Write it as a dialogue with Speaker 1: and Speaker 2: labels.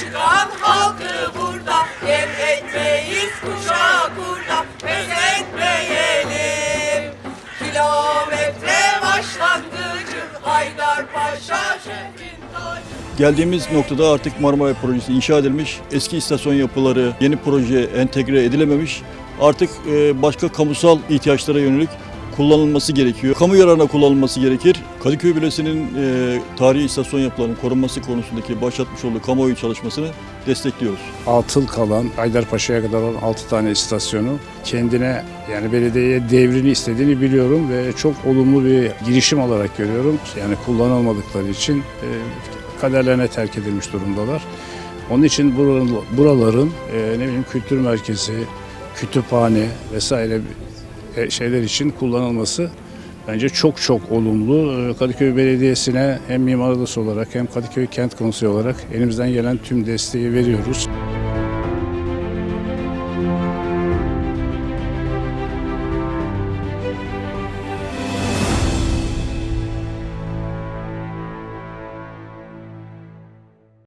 Speaker 1: Çıkan halkı burada Yer etmeyiz kuşa kurda Pes etmeyelim Kilometre başlangıcı Haydarpaşa şehrin
Speaker 2: Geldiğimiz noktada artık Marmaray Projesi inşa edilmiş. Eski istasyon yapıları yeni projeye entegre edilememiş. Artık e, başka kamusal ihtiyaçlara yönelik kullanılması gerekiyor. Kamu yararına kullanılması gerekir. Kadıköy Belediyesi'nin e, tarihi istasyon yapılarının korunması konusundaki başlatmış olduğu kamuoyu çalışmasını destekliyoruz.
Speaker 3: atıl kalan Haydarpaşa'ya kadar olan 6 tane istasyonu kendine yani belediyeye devrini istediğini biliyorum ve çok olumlu bir girişim olarak görüyorum. Yani kullanılmadıkları için e, kaderlerine terk edilmiş durumdalar. Onun için buranın, buraların e, ne bileyim kültür merkezi, kütüphane vesaire şeyler için kullanılması bence çok çok olumlu. E, Kadıköy Belediyesi'ne hem Mimar Odası olarak hem Kadıköy Kent Konseyi olarak elimizden gelen tüm desteği veriyoruz.